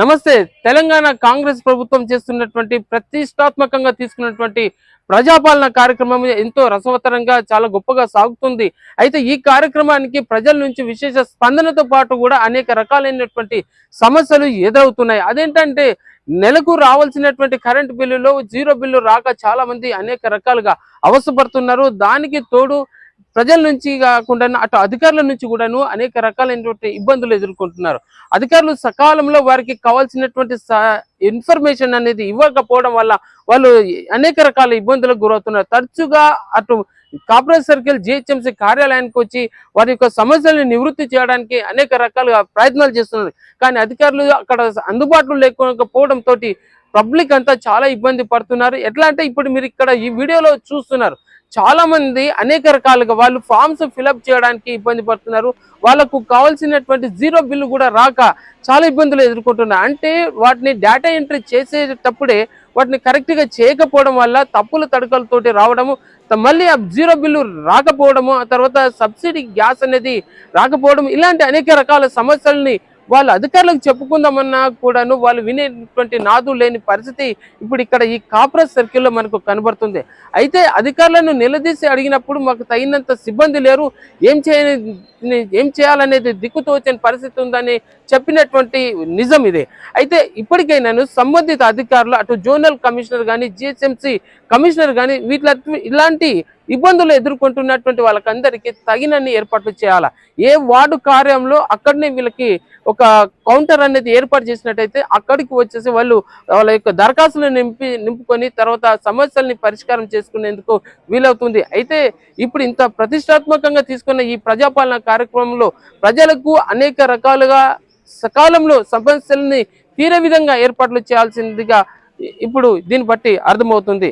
నమస్తే. తెలంగాణ కాంగ్రెస్ ప్రభుత్వం చేస్తున్నటువంటి ప్రతిష్టాత్మకంగా తీసుకున్నటువంటి ప్రజాపాలన కార్యక్రమం ఎంతో రసవత్తరంగా చాలా గొప్పగా సాగుతుంది. అయితే ఈ కార్యక్రమానికి ప్రజల నుంచి విశేష స్పందనతో పాటు కూడా అనేక రకాలైనటువంటి సమస్యలు ఎదురవుతున్నాయి. అదేంటంటే నెలకు రావాల్సినటువంటి కరెంట్ బిల్లులో జీరో బిల్లు రాక చాలా మంది అనేక రకాలుగా అవసరపడుతున్నారు. దానికి తోడు ప్రజల నుంచి కాకుండా అటు అధికారుల నుంచి కూడాను అనేక రకాలైనటువంటి ఇబ్బందులు ఎదుర్కొంటున్నారు. అధికారులు సకాలంలో వారికి కావాల్సినటువంటి ఇన్ఫర్మేషన్ అనేది ఇవ్వకపోవడం వల్ల వాళ్ళు అనేక రకాల ఇబ్బందులకు గురవుతున్నారు. తరచుగా అటు కాపరేజ్ సర్కిల్ జిహెచ్ఎంసీ కార్యాలయానికి వచ్చి వారి యొక్క సమస్యలను నివృత్తి చేయడానికి అనేక రకాలుగా ప్రయత్నాలు చేస్తున్నారు. కానీ అధికారులు అక్కడ అందుబాటులో లేకపోవడంతో తోటి పబ్లిక్ అంతా చాలా ఇబ్బంది పడుతున్నారు. ఎట్లా అంటే ఇప్పుడు మీరు ఇక్కడ ఈ వీడియోలో చూస్తున్నారు. చాలా మంది అనేక రకాలుగా వాళ్ళు ఫామ్స్ ఫిలప్ చేయడానికి ఇబ్బంది పడుతున్నారు. వాళ్ళకు కావాల్సినటువంటి జీరో బిల్లు కూడా రాక చాలా ఇబ్బందులు ఎదుర్కొంటున్నారు. అంటే వాటిని డేటా ఎంట్రీ చేసేటప్పుడే వాటిని కరెక్ట్గా చేయకపోవడం వల్ల తప్పుల తడకలతోటి రావడము మళ్ళీ ఆ జీరో బిల్లు రాకపోవడము ఆ తర్వాత సబ్సిడీ గ్యాస్ అనేది రాకపోవడం ఇలాంటి అనేక రకాల సమస్యల్ని వాళ్ళు అధికారులకు చెప్పుకుందామన్నా కూడాను వాళ్ళు వినేటువంటి నాదు లేని పరిస్థితి ఇప్పుడు ఇక్కడ ఈ కాపరేజ్ సర్కిల్లో మనకు కనబడుతుంది. అయితే అధికారులను నిలదీసి అడిగినప్పుడు మాకు తగినంత సిబ్బంది లేరు. ఏం చేయ ఏం చేయాలనేది దిక్కుతోచని పరిస్థితి ఉందని చెప్పినటువంటి నిజం ఇదే. అయితే ఇప్పటికైనాను సంబంధిత అధికారులు అటు జోనల్ కమిషనర్ కానీ జిహెచ్ఎంసి కమిషనర్ కానీ వీటి ఇలాంటి ఇబ్బందులు ఎదుర్కొంటున్నటువంటి వాళ్ళకందరికీ తగినన్ని ఏర్పాట్లు చేయాలా? ఏ వార్డు కార్యంలో అక్కడనే వీళ్ళకి ఒక కౌంటర్ అనేది ఏర్పాటు చేసినట్టయితే అక్కడికి వచ్చేసి వాళ్ళు వాళ్ళ యొక్క దరఖాస్తులు నింపి నింపుకొని తర్వాత సమస్యల్ని పరిష్కారం చేసుకునేందుకు వీలవుతుంది. అయితే ఇప్పుడు ఇంత ప్రతిష్టాత్మకంగా తీసుకున్న ఈ ప్రజాపాలన కార్యక్రమంలో ప్రజలకు అనేక రకాలుగా సకాలంలో సమస్యల్ని తీరే విధంగా ఏర్పాట్లు చేయాల్సిందిగా ఇప్పుడు దీన్ని బట్టి అర్థమవుతుంది.